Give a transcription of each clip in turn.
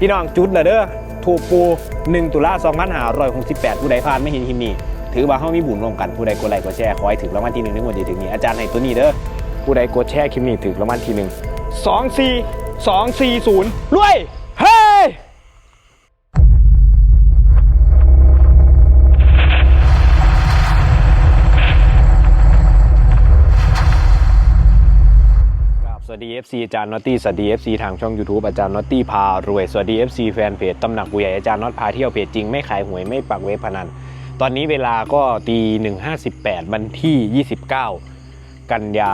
พี่น้องจุดเลยเด้อถูกปู 1 ตุลา2568 ผู้ใดผ่านไม่เห็นหิมนี้ถือว่าเฮามีบุญร่วมกันผู้ใดกดไลค์กดแชร์ขอให้ถึงรางวัลที่หนึ่งในงวดที่ถึงนี้อาจารย์ให้ตัวนี้เด้อผู้ใดกดแชร์คลิปนี้ถึงรางวัลที่หนึ่งสองสี่สองสี่ศูนย์รวย วัสดี FC อาจารย์น็อตตี้ สวัสดี FC ทางช่อง YouTube อาจารย์น็อตตี้พารวย สวัสดี FC แฟนเพจตำหนักใหญ่อาจารย์น็อตพาเที่ยวเพจจริงไม่ขายหวยไม่ปักเว็บพนัน ตอนนี้เวลาก็ตี158 วันที่ 29 กันยา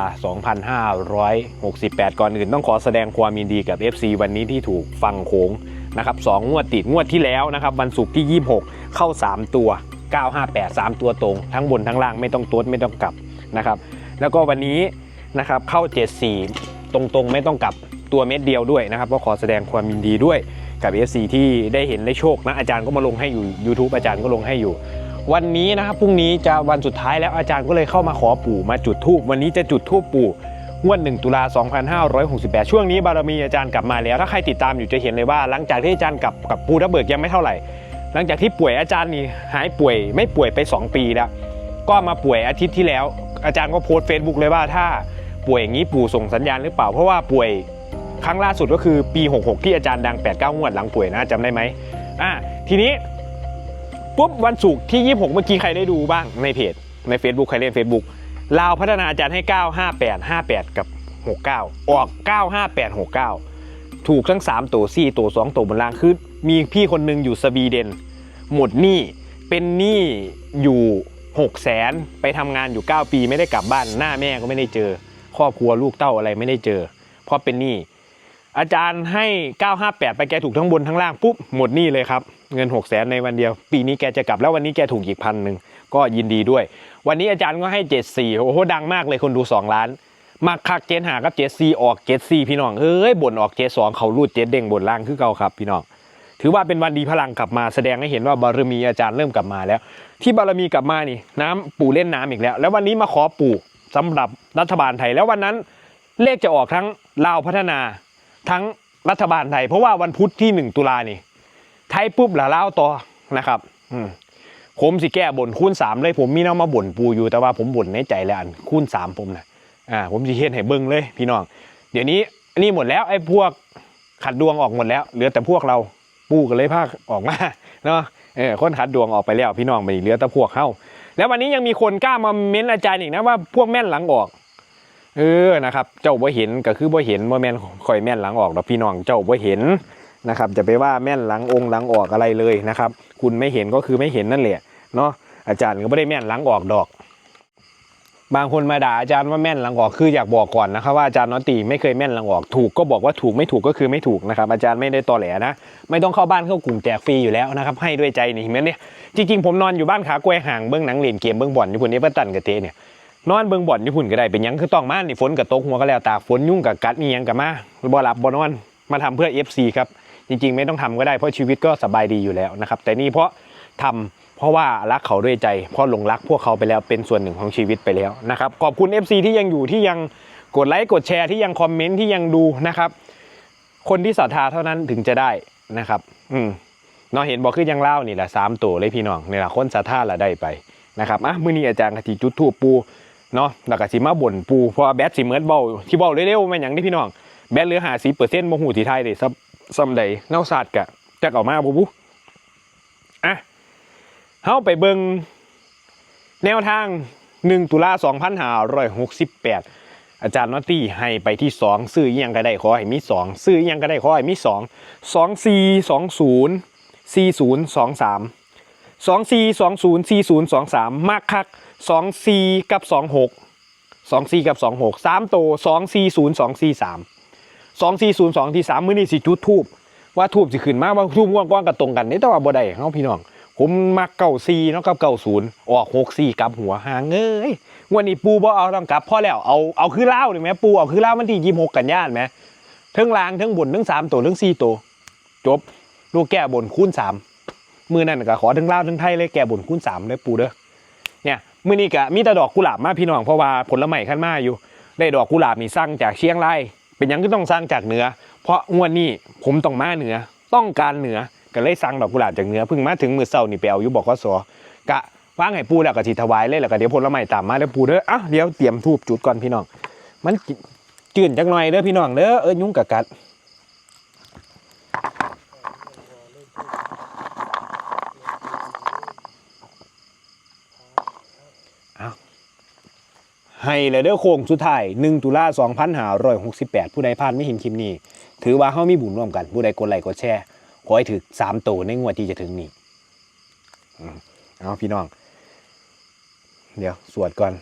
2568 ก่อนอื่นต้องขอแสดงความยินดีกับ FC วันนี้ที่ถูกฟังโค้งนะครับสองงวดติดงวดที่แล้วนะครับวันศุกร์ที่ 26 เข้า 3 ตัว 958 3 ตัวตรง ทั้งบนทั้งล่างไม่ต้องตัวไม่ต้องกลับนะครับแล้วก็วันนี้นะครับเข้า 74 ตรงๆ ไม่ต้องกลับตัวเม็ดเดียวด้วยนะครับก็ขอแสดงความยินดีด้วยกับ FC ที่ได้เห็นได้โชคนะอาจารย์ก็มาลงให้อยู่ YouTube อาจารย์ก็ลงให้อยู่ วันนี้นะครับพรุ่งนี้จะวันสุดท้ายแล้วอาจารย์ก็เลยเข้ามาขอปู่มาจุดธูปวันนี้จะจุดธูปปู่งวด1ตุลา2568 ช่วงนี้บารมีอาจารย์กลับมาแล้ว ถ้าใครติดตามอยู่จะเห็นเลยว่า หลังจากที่อาจารย์กลับกับปู่ทับเบิกยังไม่เท่าไหร่ หลังจากที่ป่วยอาจารย์นี่หายป่วยไม่ป่วยไป 2 ปีแล้ว ก็มาป่วยอาทิตย์ที่แล้ว อาจารย์ก็โพสต์เฟซบุ๊กเลยว่าถ้า ป่วยอย่างนี้ปู่ส่งสัญญาณหรือเปล่า เพราะว่าป่วยครั้งล่าสุดก็คือปี 66 ที่อาจารย์ดัง 8 9งวดหลังป่วยนะจำได้ไหมอ่าทีนี้ปุ๊บวันศุกร์ที่ 26 เมื่อกี้ใครได้ดูบ้างในเพจใน Facebook ใครเล่น Facebook ลาวพัฒนาอาจารย์ให้ 958 58 กับ 69 ออก 958 69 ถูกทั้ง 3 ตัว 4 ตัว 2 ตัวบนล่างคือมีพี่คนหนึงอยู่สวีเดน หมดหนี้เป็นหนี้อยู่ 6 0แสนไปทำงานอยู่ 9 ปีไม่ได้กลับบ้านหน้าแม่ก็ไม่ได้เจอ ครอบครัวลูกเต้าอะไรไม่ได้เจอ เพราะเป็นหนี้อาจารย์ให้ 958 ไปแกถูกทั้งบนทั้งล่างปุ๊บหมดหนี้เลยครับเงิน 6 0แสนในวันเดียว ปีนี้แกจะกลับแล้ววันนี้แกถูกอีกพันหนึ่งก็ยินดีด้วย วันนี้อาจารย์ก็ให้ 74 โอ้โหดังมากเลยคนดู 2 ล้าน มาคักเจนหากับเจดซีออกเจดซีพี่น้องเอ้ยบ่นออกเจดสองเขารูดเจดเด้งบนล่างคือเก่าครับพี่น้องถือว่าเป็นวันดีพลังกลับมาแสดงให้เห็นว่าบารมีอาจารย์เริ่มกลับมาแล้ว ที่บารมีกลับมานี่น้ำปู่เล่นน้ำอีกแล้ว แล้ววันนี้มาขอปู่ สำหรับรัฐบาลไทย แล้ววันนั้นเลขจะออกทั้งลาวพัฒนาทั้งรัฐบาลไทย เพราะว่าวันพุธที่ 1 ตุลานี่ ไทยปุ๊บหละลาวต่อนะครับอืมผมสิแก้บ่นคูณสามเลยผมมีน้ำมาบ่นปูอยู่แต่ว่าผมบ่นในใจแล้วอันคูณสามผมนะอ่าผมสิเฮ็ดให้เบิ่งเลยพี่น้องเดี๋ยวนี้นนี้หมดแล้วไอ้พวกขัดดวงออกหมดแล้วเหลือแต่พวกเราปูกันเลยภาคออกมาเนาะเออคนขัดดวงออกไปแล้วพี่น้องไปเหลือแต่พวกเข้า แล้ววันนี้ยังมีคนกล้ามาเม้นอาจารย์อีกนะว่าพวกแม่นหลังออก เออนะครับ เจ้าบ่เห็นก็คือบ่เห็นบ่แม่นคอยแม่นหลังออกดอกพี่น้องเจ้าบ่เห็นนะครับ จะไปว่าแม่นหลังองค์หลังออกอะไรเลยนะครับ คุณไม่เห็นก็คือไม่เห็นนั่นแหละเนาะอาจารย์ก็ไม่ได้แม่นหลังออกดอก บางคนมาด่าอาจารย์ว่าแม่นหลังออกคืออยากบอกก่อนนะครับว่าอาจารย์นอตตีไม่เคยแม่นหลังออกถูกก็บอกว่าถูกไม่ถูกก็คือไม่ถูกนะครับอาจารย์ไม่ได้ตอแหลนะไม่ต้องเข้าบ้านเข้ากลุ่มแจกฟรีอยู่แล้วนะครับให้ด้วยใจนี่เห็นไหมเนี่ยจริงๆผมนอนอยู่บ้านขากล้วยห่างเบื้องหนังเล่นเกมเบื้องบ่อนญี่ปุ่นเอเวอร์ตันกับเตเนี่ยนอนเบื้องบ่อนญี่ปุ่นก็ได้เป็นยังคือต้องมานี่ฝนกับตกหัวก็แล้วตาฝนยุ่งกับกัดนี่ยังกับมาบ่หลับบ่นอนมาทำเพื่อ FC ครับจริงๆ ไม่ต้องทำก็ได้เพราะชีวิตก็สบายดีอยู่แล้วนะครับแต่นี่เพราะทำ เพราะว่ารักเขาด้วยใจ เพราะหลงรักพวกเขาไปแล้วเป็นส่วนหนึ่งของชีวิตไปแล้วนะครับ ขอบคุณ FC ที่ยังอยู่ที่ยังกดไลค์กดแชร์ที่ยังคอมเมนต์ที่ยังดูนะครับ คนที่ศรัทธาเท่านั้นถึงจะได้นะครับ อืมเนาะเห็นบอกคือยังเล่านี่แหละสามตัวเลยพี่น้องนี่แหละคนศรัทธาละได้ไปนะครับอะมื้อนี้อาจารย์กะทิจุดทูปปูเนาะแล้วก็สิมาบ่นปูเพราะแบตสิเหมือนเบาที่เบาเร็วๆม่นหยังนี่พี่น้องแบตเหลือหาสิเปอร์เซ็นต์โมหูทีไทยเด้ซ้ำใดเน่าศาสตร์กะจักเอามาบ่บุอะ เฮาไปเบิงแนวทาง 1 ตุลา2568 อาจารย์นอตตี้ให้ไปที่ 2 ซื้อยังก็ได้ขอให้มี 2 ซื้อยังก็ได้ขอให้มี 2 2 4 2 0 4 0 2 3 2 4 2 0 4 0 2 3 มากคัก 2 4 กับ 2 6 2 4 กับ 2 6 3 โต 2 4 0 2 4 3 2 4 0 2ที่3มื้อนี้สิจุดทูบว่าทูบสิขึ้นมาว่าทูบว้างๆกับตรงกันนี่แต่ว่าบ่ได้เฮาพี่น้อง ผมมักเก้าซีเนาะกับเก้าศูนย์ออกหกสี่กลับหัวหางเอ้ยวันนี้ปูบ่เอาต้องกลับพอแล้วเอาเอาคือเล่าเลยไหมปูเอาคือเล่ามันที่ยี่หกกันย่านไหมทั้งลางทั้งบนทั้งสามตัวทั้งสี่ตัวจบลูกแก้บนคูณสามมือนั่นก็ขอทั้งเล่าทั้งไทยเลยแก้บนคูณสามเลยปูเด้อเนี่ยมือนี้ก็มีแต่ดอกกุหลาบมาพี่น้องเพราะว่าผลไม้ขั้นมาอยู่ ได้ดอกกุหลาบนี่สร้างจากเชียงรายเป็นยังก็ต้องสร้างจากเหนือ เพราะงวดนี้ผมต้องมาเหนือต้องการเหนือ ก็เลยสั่งดอกกุหลาบจากเนื้อเพิ่งมาถึงมือเศร้านี่ไปเอาอยู่บอกสกะว่างให้ปูแล้วก็สิถวายเลยแล้วก็เดี๋ยวผลไม้ตามมาเด้อปูเด้ออะเดี๋ยวเตรียมทูบจุดก่อนพี่น้อง มันจืดจักหน่อยเด้อพี่น้องเด้อเออยุ่งกะกัดให้เลยเด้อโค้งสุดท้าย1ตุลา2568 ผู้ใดพลาดไม่เห็นคลิปนี้ ถือว่าเฮามีบุญร่วมกัน ผู้ใดกดไลค์กดแชร์ ขอให้ถึก3โตวในงวดที่จะถึงนี้เอาพี่น้อง เดี๋ยวสวดก่อน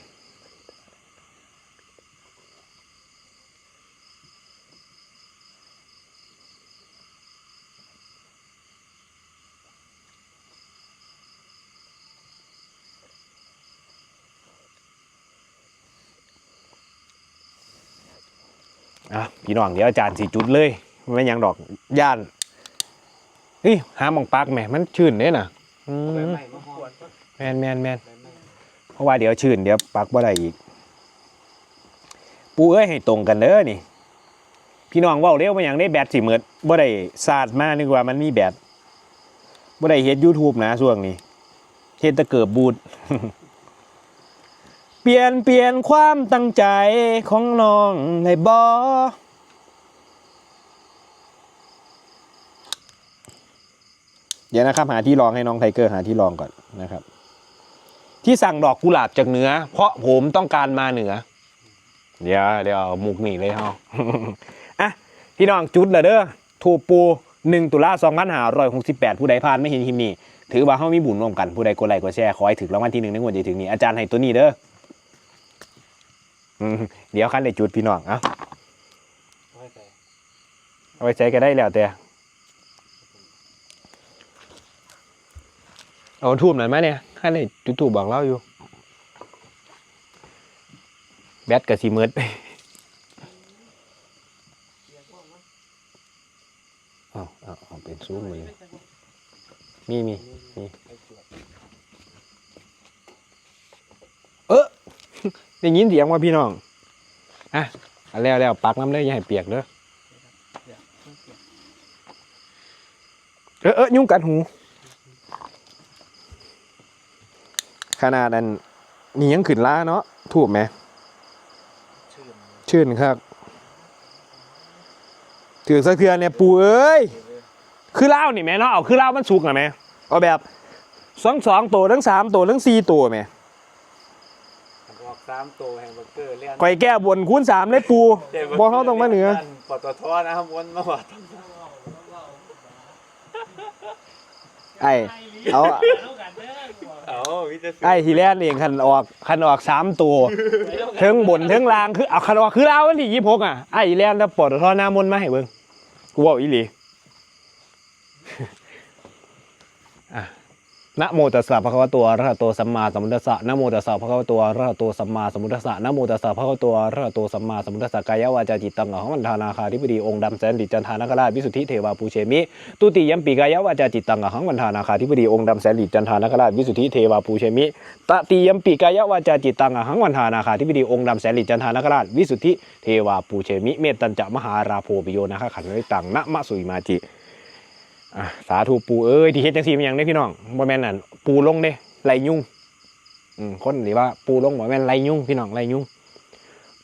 อะพี่น้องเดี๋ยวอาจารย์สีจุดเลยไม่ยังดอกย่าน เฮ้ยหาหมองปักแหมมันชื่นเด้น่ะอืมแมนแมนแมนเพราะว่าเดี๋ยวชื่นเดี๋ยวปักบ่ได้อีก ปูเอ้ยให้ตรงกันเด้อนี่ พี่น้องเว่าเร็วมาอย่างได้แบตสิเมิดบ่ได้ศาสตร์มานึกว่ามันมีแบตบ่ได้เฮ็ด YouTube นะช่วงนี้เฮ็ดแตะเกิบบูด เปลี่ยนเปลี่ยนความตั้งใจของน้องในบอ เดี๋ยวนะครับ หาที่รองให้น้องไทเกอร์หาที่รองก่อนนะครับ ที่สั่งดอกกุหลาบจากเหนือ เพราะผมต้องการมาเหนือ เดี๋ยวเดี๋ยวมุกหนีเลยเฮาอะพี่น้องจุดเลยเด้อถูปูหนึ่งตุลาสองพันห้าร้อยหกสิบแปดผู้ใดผ่านไม่เห็นคลิปนี้ ถือว่าเฮามีบุญร่วมกันผู้ใดกดไลค์กดแชร์ขอให้ถึงรางวัลที่หนึ่งในงวดที่ถึงนี้อาจารย์ให้ตัวนี้เด้อเดี๋ยวคันได้จุดพี่น้องอะเอาไปใช้ก็ได้แล้วแต่ เอาทูบหน่อยไหมเนี่ยคันได้จุดทูบบอกเล่าอยู่ แบตกับสีมืดเอาเอาเอาเป็นซูมเลยมีมีมีเออได้ยินเสียงว่าพี่น้องอะเอาแล้วแล้วปักน้ำเลยอย่าให้เปียกเด้อเออเออยุ่งกัดหู ขนาดนั้นนี่ยังขึ้นล้าเนาะถูกไหม ชื่นครับถือสะเทือนเนี่ยปูเอ้ย คือเหล้านี่แม่เนาะเอาคือเหล้ามันสุกหน่อยไหมเอาแบบสองสองตัวทั้งสามตัวทั้งสี่ตัวไหมออกสามตัวแฮมเบอร์เกอร์เลี้ยงก่อยแก้บนคูณสามเลยปูบอเขาต้องมาเหนือปตทนะครับวนมาวัดไอ้เอา เอาวิจารณ์ไอ้ทีแรกเองคันออกคันออกสามตัวเทิงบนเทิงล่างคือเอาคันออกคือเราวันที่ยี่หกอะไอ้ทีแรกแล้วปลดท่อหน้ามนต์มาให้เบิ่งกูบอกอีหลี นะโมตัสสะภะคะวะตอะระหะโตสัมมาสัมพุทธัสสะนะโมตัสสะภะคะวะตอะระหะโตสัมมาสัมพุทธัสสะนะโมตัสสะภะคะวะตอะระหะโตสัมมาสัมพุทธัสสะกายวาจาจิตตังอหังวันทานาคาธิบดีองค์ดำแสนดิจันทานคราชวิสุทธิเทวาปูเชมิตุติยมปีกายวาจาจิตตังอหังวันทานาคาธิบดีองค์ดำแสนดิจันทานคราชวิสุทธิเทวาปูเชมิตติยมปีกายวาจาจิตตังอหังวันทานาคาธิบดีองค์ดำแสนดิจันทานคราชวิสุทธิเทวาปูเชมิเมตตัญจะมหาราโพปิโยนาคขันธิตังนะมะสุยมาจิ อะสาธุปูเอ้ยที่เฮ็ดจังซี่มันยังได้พี่น้องบ่แม่นนั่นปูลงเด้ไรยุ่งอืมคนที่ว่าปูลงบ่แม่นไรยุ่งพี่น้องไรยุ่ง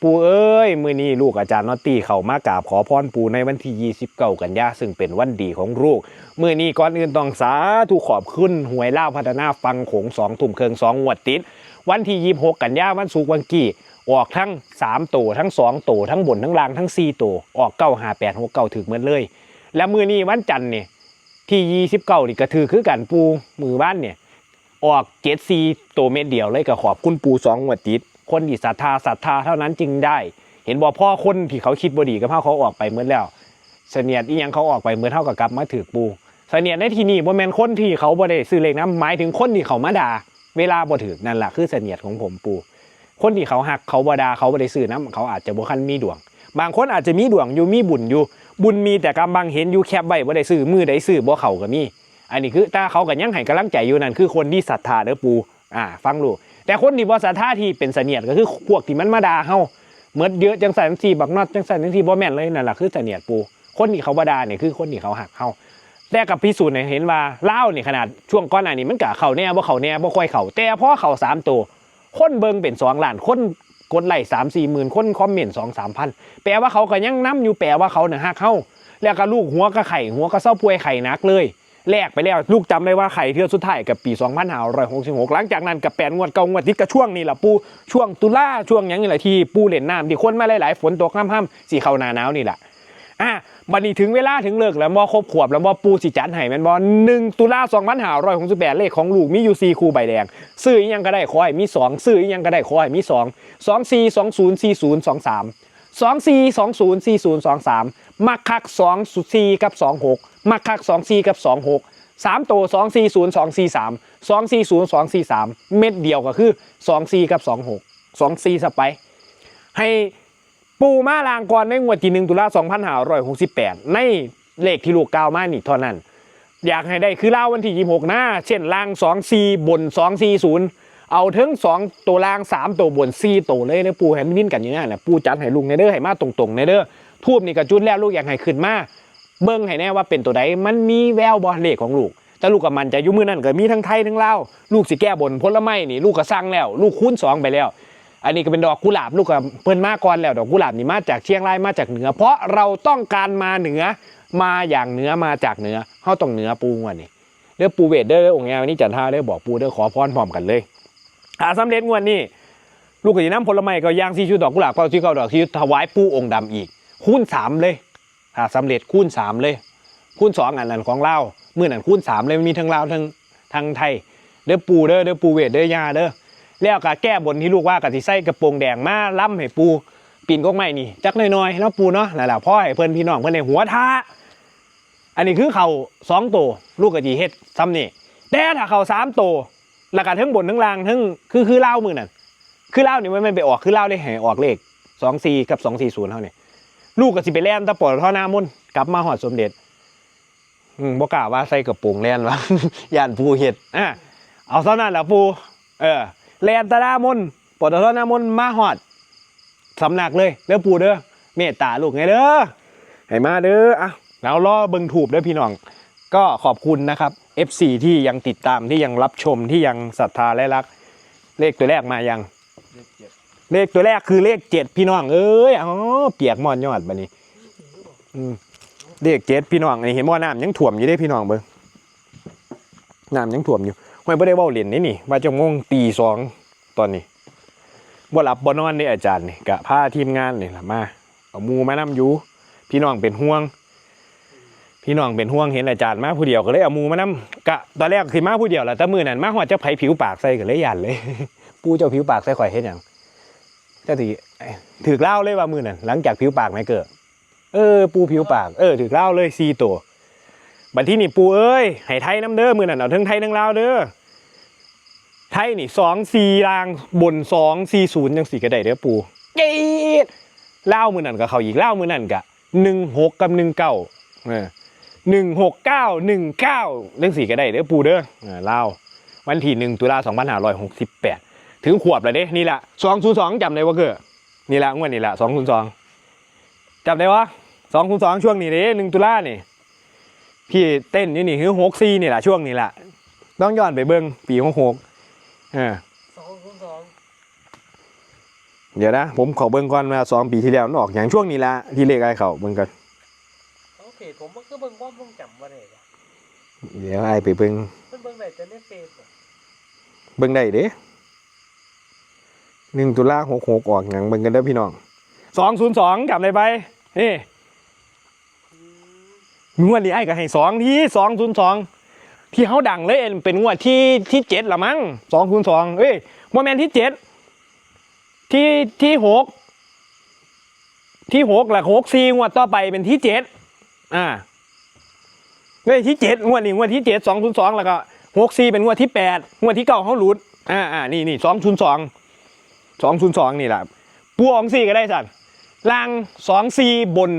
ปูเอ้ยมื้อนี้ลูกอาจารย์นอตตี้เขามากราบขอพรปูในวันที่29กันยาซึ่งเป็นวันดีของลูกมื้อนี้ก่อนอื่นต้องสาธุขอบคุณหวยเล่าพัฒนาฟังโขงสองทุ่มเครื่องสองวดติด วันที่26กันยาวันศุกร์วันกี้ออกทั้ง3ตัวทั้ง2ตัวทั้งบนทั้งล่างทั้ง4ตัวออก9 5 8 6 9ถึกเหมือนเลย แล้วมือนี้วันจันทร์เนี่ยที่29นี่ก็ถือคือกันปูมือบ้านเนี่ยออกเจ็ดซีตัวเม็ดเดียวเลยก็ขอบคุณปูสองงวติดคนที่ศรัทธาศรัทธาเท่านั้นจึงได้ เห็นบอกพ่อคนที่เขาคิดบดีกับเท่าเขาออกไปเมื่อแล้วเสนียดอียังเขาออกไปเมื่อเท่ากับกลับมาถือปูเสนียดในที่นี่บ่แมนคนที่เขาบ่ได้ซื้อเลขนะหมายถึงคนที่เขามาด่าเวลาบ่ถือนั่นแหละคือเสนียดของผมปูคนที่เขาหักเขาบ่ด่าเขาบ่ได้ซื้อน้ำเขาอาจจะบ่คันมีดวง บางคนอาจจะมีดวงอยู่มีบุญอยู่ บุญมีแต่กำบังเห็นอยู่แคบไว้บ่ได้ซื้อมือได้ซื้อบ่เขาก็มี อันนี้คือถ้าเขากันยังให้กำลังใจอยู่นั่นคือคนที่ศรัทธาเด้อปูอ่าฟังดูแต่คนที่บ่ศรัทธาที่เป็นเสนียดก็คือพวกที่มันมาด่าเฮาเมื่อเยอะจังสันจังซี่บักนอดจังสันจังซี่บ่แม่นเลยนั่นแหละคือเสนียดปู คนที่เขาบ่ด่าเนี่ยคือคนที่เขาหักเฮาแต่กับพิสูจน์เห็นว่าเล่าวนี่ยขนาดช่วงก้อนหน้านี้มันกะเข่าแน่ว่าเข่าแน่ว่าค่อยเข่าแต่พอเข่าสามตัวคนเบิงเป็นสองล้านคน กดไลค์สามสี่หมื่นคนคอมเมนต์สองสามพันแปลว่าเขาก็ยังน้ำอยู่แปลว่าเขาเนี่ยฮักเข้าแล้วก็ลูกหัวก็ไข่หัวก็เศร้าป่วยไข่นักเลยแลกไปแล้วลูกจำได้ว่าไข่เทือสุดท้ายกับปี 2566 หลังจากนั้นกับแปดงวดเก้างวดที่กระช่วงนี่แหละปูช่วงตุลาช่วงอยังนี่แหละที่ปูเล่นน้ำที่คนมาหลายๆฝนตกห้ามๆสีเข้าหนาหนาวนี่แหละ อะบัดนี้ถึงเวลาถึงเลิกแล้วมอครบขวบแล้วมอปูสิจัดให้แมนบอหนึ่งตุลา2568เลขของลูกมีอยู่สี่คู่ใบแดง ซื้ออีหยังก็ได้ขอให้มีสองซื้ออีหยังก็ได้ขอให้มีสองสองสี่สองศูนย์สี่ศูนย์สองสามสองสี่สองศูนย์สี่ศูนย์สองสามมักคักสองสี่กับสองหกมักคักสองสี่กับสองหกสามโตสองสี่ศูนย์สองสี่สามสองสี่ศูนย์สองสี่สามเม็ดเดียวก็คือสองสี่กับสองหกสองสี่สไป ให้ ปูมาลางก่อนในงวดที่หนึ่งตุลาสองพันห้าร้อยหกสิบแปดในเลขที่ลูกกาวมานี่เท่านั้น อยากให้ได้คือเล่าวันที่ยี่หกหน้า เช่นลางสองสี่บนสองสี่ศูนย์เอาถึงสองตัวลางสามตัวบนสี่ตัวเลยนะปูให้มันวิ่นกันอย่นั้นแหละปูจัดให้ลุงในเด้อให้มาตรงๆในเด้อทูบนี่กระจุดแล้วลูกอยากให้ขึ้นมาเบิ้งให้แน่ว่าเป็นตัวใดมันมีแววบอลเลขของลูกแต่ลูกกับมันจะยุ่มือนั่นก็มีทั้งไทยทั้งลาวลูกสิแก้บนผลไม้นี่ลูกก็สั่งแล้ว ลูกคูณสองไปแล้ว อันนี้ก็เป็นดอกกุหลาบลูกกับเพิ่นมาก่อนแล้วดอกกุหลาบนี่มาจากเชียงรายมาจากเหนือ เพราะเราต้องการมาเหนือมาอย่างเหนือมาจากเหนือเขาต้องเหนือปูงวันนี้เด้อปูเวทเด้อองค์แงวันนี้จันทาเด้อบอกปูเด้อขอพรพร้อมกันเลยอาสำเร็จงวดนี้ลูกกับยีน้ำผลไม้ก็ย่างซีชุดดอกกุหลาบก็ที่เก้าดอกที่ถวายปูองค์ดำอีก คูณสามเลยถ้าสำเร็จคูณสามเลย คูณสองอันนั้นของเล่าวมื่อนั้นคูณสามเลยมีทั้งลาวทั้งทั้งไทยเด้อปูเด้อเด้อปูเวทเด้อยาเด้อ แล้วก็แก้บนที่ลูกว่ากะสิใส่กระโปรงแดงมาล้ำให้ปูปีนกกไม้นี่จักหน่อยๆเนาะปูเนาะนั่นแหละพ่อให้เพื่อนพี่น้องเพื่อนในหัวท่าอันนี้คือเขาสองตัวลูกกะจีเฮ็ดซ้ำนี่แต่ถ้าเขาสามตัวแล้วก็ทั้งบนทั้งล่างทั้งคือคือเล่ามือนั่นคือเล่านี่มันไม่ไปออกคือเล่าวเลยให้ออกเลขสองสี่กับสองสี่ศูนย์เท่านี้ลูกก็สิไปแล่นตะปอดท่อหน้ามุ่นกลับมาหอดสมเด็จอืมบอกกล้าว่าใส่กระโปรงแล่นวะย่านปูเห็ดอะเอาเท่านั้นแหละปูเออ แลนตะดามนปวดตะนามนมาหอดสำนักเลยเด้อปูเด้อเมตตาลูกไงเด้อให้มาเด้ออะแล้วรอเบิงถูบเด้อพี่น้อง ก็ขอบคุณนะครับ FC ที่ยังติดตามที่ยังรับชมที่ยังศรัทธาและรัก เลขตัวแรกมายัง เลขตัวแรกคือเลขเจ็ดพี่น้องเอ้ยอ๋อเปียกมอนยอดบัดนี้เลขเจ็ดพี่น้องนี่เห็นว่าน้ำยังถ่วมอยู่ได้พี่น้องเบิ้งน้ำยังถ่วมอยู่ ไม่ได้เว้าเล่นนี่นี่ว่าจะงงตีสองตอนนี้บ่หลับบ่นอนนี่อาจารย์นี่กะพาทีมงานนี่ล่ะมาเอามูมานำอยู่พี่น้องเป็นห่วง พี่น้องเป็นห่วงเห็นอาจารย์มาผู้เดียวก็เลยเอามูมานำกะตอนแรกคือมาผู้เดียวแหละแต่มือนั้นมาหอดเจะไผผิวปากใส่ก็เลยยันเลย ปูเจ้าผิวปากใส่ข่อยเฮ็ดหยังแต่ถือถือเล่าเลยว่ามือนั่นหลังจากผิวปากไม่เกิดเออ ปูผิวปากเออถือเล่าเลยซีตัวบัดที่นี่ปูเอ้ยให้ไทยน้ำเด้อมือนั่นเอาทั้งไทยทั้งลาวเด้อ ทยนี่สองสี่รางบนสองสี่ศูนย์ยังสี่กระไดเด้อปูเจ็ดเล่ามือนั่นกับเขาอีกเล่ามือนั่นกะหนึ่งหกกับหนึ่งเก้าเออหนึ่งหกเก้าหนึ่งเก้าเรื่องสี่กระไดเด้อปูเด้อเออเล่าวันที่หนึ่งตุลาสองพันห้าร้อยหกสิบแปดถึงขวบแล้วเด้นี่แหละสองศูนย์สองจำได้ว่าเกือนี่แหละงวดนี่แหละสองศูนย์สองจำได้วะสองศูนย์สองช่วงนี้เด้หนึ่งตุลานี่พี่เต้นนี่นี่คือหกซีนี่แหละช่วงนี้แหละต้องย้อนไปเบิ้งปีหกหก ออสองคูณสองเดี๋ยวนะผมขอเบิ้งก่อนมาสองปีที่แล้วมันออกอย่างช่วงนี้ละที่เลขไอ้เขาเบิ้งกันโอเคผมมันก็เบิ่งว่าเบิ่งจำว่าได้ว่ะเดี๋ยวไอ้ไปเบิ้งมันเบิ่งได้แต่ในเฟซอะเบิ้งได้เด้หนึ่งตุลาหกหกออกอย่างเบิ้งกันเด้อพี่น้องสองศูนย์สองจำได้ไปนี่อืมงวดนี้ไอ้ก็ให้สองที่สองศูนย์สอง ที่เขาดังเลยเป็นงวดที่ที่เจ็ดละมั้งสองศูนย์สองเอ้ยโมเมนที่เจ็ดที่ที่หกที่หกหลักหกสี่งวดต่อไปเป็นที่เจ็ดอ่าเฮ้ยที่เจ็ดงวดนี้งวดที่เจ็ดสองศูนย์สองแล้วก็หกสี่เป็นงวดที่แปดงวดที่เก้าเขาหลุดอ่าอ่านี่นี่สองศูนย์สองสองศูนย์สองนี่แหละปูอองสี่ก็ได้สัตว์ล่างสองสี่บน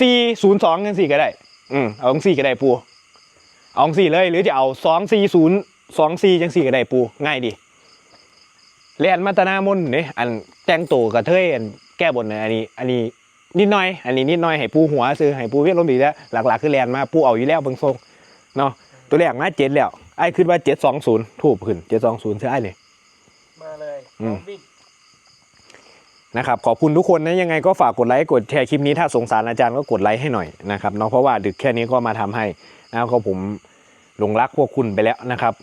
สี่ศูนย์สองกันสี่ก็ได้ อืมเอาสี่ก็ได้ปู เอาสี่เลย หรือจะเอาสองสี่ศูนย์สองสี่จังสี่ก็ได้ปูง่ายดีเรียนมาตานามนเนี่ยอันแต่งตัวกับเทยอันแก้บนเนี่ยอันนี้ อันนี้นิดหน่อย อันนี้นิดหน่อยให้ปูหัวซื้อให้ปูเวียนลมอีกแล้วหลักๆคือแลนมาปูเอาอยู่แล้วเบิ่งทรงเนาะตัวแรกมาเจ็ดแล้วไอ้คิดว่าเจ็ดสองศูนย์ถูกขึ้นเจ็ดสองศูนย์ใช่ไอ้เลยมาเลยอืมพร้อวิ่งนะครับขอบคุณทุกคนนะยังไงก็ฝากกดไลค์กดแชร์คลิปนี้ถ้าสงสารอาจารย์ก็กดไลค์ให้หน่อยนะครับเนาะเพราะว่าดึกแค่นี้ก็มาทำให้ แล้วก็ผมหลงรักพวกคุณไปแล้วนะครับ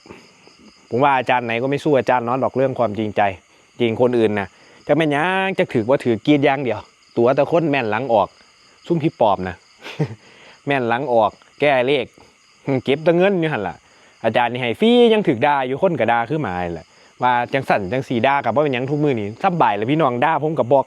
ผมว่าอาจารย์ไหนก็ไม่สู้อาจารย์น้อนหรอกเรื่องความจริงใจ จริงคนอื่นนะจะแม่นยังจะถือว่าถือกีดยางเดียว ตัวต่คนแม่นหลังออก ซุ่มพี่ปอบนะแม่นหลังออก แก้เลขเก็บตัเงินอยู่หันล่ะอาจารย์นี่ให้ฟรียังถือด่าอยู่คนกับดาขึ้นมาแหละว่าจังสั่นจังสีด่ากับว่าเป็นยังทุกมือนี่สบายเลยพี่น้องด่าผมกับบอก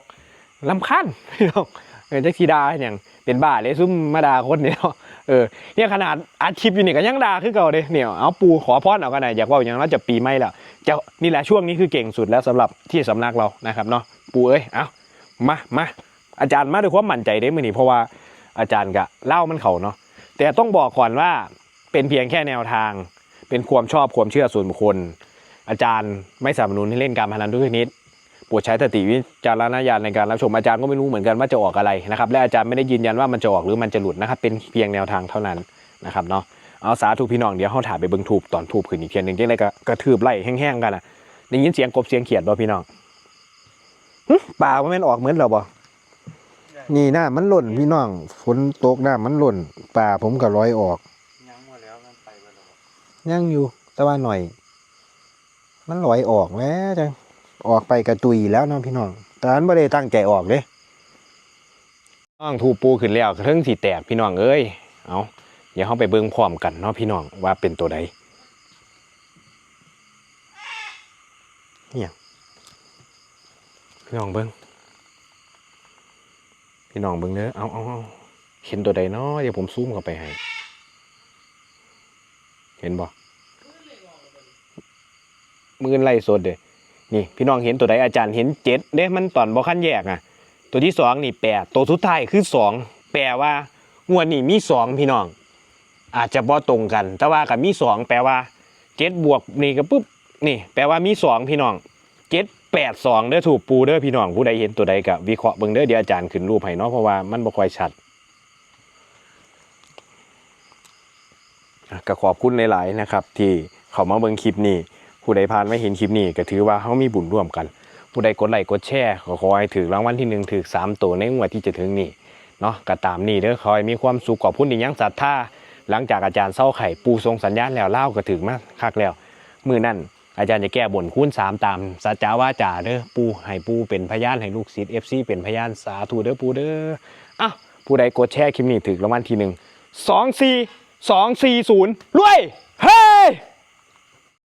ลำคันพี่น้องเออจังสีด่าอย่างเป็นบ้าเลยซุ่มมาด่าคนเนี่ยเนาะ เออเนี่ยขนาดอัดคลิปอยู่นี่ก็ยังด่าคือเก่าเลยเนี่ยเอาปูขอพรเอากันหน่อยอยากว่าอย่างนั้นจะปีไม่แล้วจะนี่แหละช่วงนี้คือเก่งสุดแล้วสำหรับที่สำนักเรานะครับเนาะปูเอ้ยเอามามาอาจารย์มาด้วยความมั่นใจได้มือนี่เพราะว่าอาจารย์กะเล่ามันเขาเนาะแต่ต้องบอกก่อนว่าเป็นเพียงแค่แนวทาง เป็นความชอบความเชื่อส่วนบุคคล อาจารย์ไม่สนับสนุนให้เล่นการพนันทุกชนิด โปรดใช้สติวิจารณญาณในการรับชมอาจารย์ก็ไม่รู้เหมือนกันว่าจะออกอะไรนะครับและอาจารย์ไม่ได้ยืนยันว่ามันจะออกหรือมันจะหลุดนะครับเป็นเพียงแนวทางเท่านั้นนะครับเนาะเอาสาธุพี่น้องเดี๋ยวเขาถ่ายไปเบิ้งทูบตอนทูบขึ้นอีกเทียนหนึ่งจังไรก็กระทืบไล่แห้งๆกันอะได้ยินเสียงกบเสียงเขียดบ่พี่น้องป่าว่าแม่นออกเหมือนเราบ่นี่หน้ามันหล่นพี่น้องฝนตกหน้ามันหล่นป่าผมก็ร้อยออกยังมาแล้วมันไปบ่อกยังอยู่แต่ว่าหน่อย มันลอยออกแล้วจัง ออกไปกระตุยแล้วเนาะพี่น้องแต่อันไม่ได้ตั้งใจออกเด้น้องทูปูขึ้นแล้วเครื่องสีแตกพี่น้องเอ้ยเอาเดี๋ยวเขาไปเบิ้งพร้อมกันเนาะพี่น้องว่าเป็นตัวใดเนี่ยพี่น้องเบิ้งพี่น้องเบิ้งเด้อเอาเอาเอาเห็นตัวใดเนาะเดี๋ยวผมซูมเข้าไปให้ เห็นบ่มือไล่สดเด้ นี่พี่น้องเห็นตัวใดอาจารย์เห็นเจ็ดเด้มันตอนบ่ขั้นแยกอะ ตัวที่สองนี่แปดตัวสุดท้ายคือสองแปลว่างวดนี้มีสองพี่น้อง อาจจะบ่ตรงกัน แต่ว่ากับมีสองแปลว่าเจ็ดบวกนี่ก็ปุ๊บนี่แปลว่ามีสองพี่น้องเจ็ดแปดสองเด้อถูกปูเด้อพี่น้องผู้ใดเห็นตัวใดก็วิเคราะห์เบิ่งเด้อเดี๋ยวอาจารย์ขึ้นรูปให้เนาะเพราะว่ามันบ่ค่อยชัดอะก็ขอบคุณหลาย ๆ นะครับ ที่เขามาเบิ่งคลิปนี้ ผู้ใดผ่านไม่เห็นคลิปนี้ก็ถือว่าเขามีบุญร่วมกัน ผู้ใดกดไลค์กดแชร์ก็ขอให้ถือรางวัลที่หนึ่งถือสามตัวในงวดที่จะถึงนี่เนาะก็ตามนี่เด้อขอให้มีความสุขขอบคุณที่ยังศรัทธาหลังจากอาจารย์เศร้าไข่ปูทรงสัญญาณแล้วเล่าก็ถึงมากคักแล้วมือนั่นอาจารย์จะแก้บนคูณสามตามสัจจาวาจาเด้อปูให้ปูเป็นพยานให้ลูกศิษย์เอฟซีเป็นพยานสาธุเด้อปูเด้ออะผู้ใดกดแชร์คลิปนี้ถึงรางวัลที่หนึ่งสองสี่สองสี่ศูนย์รวย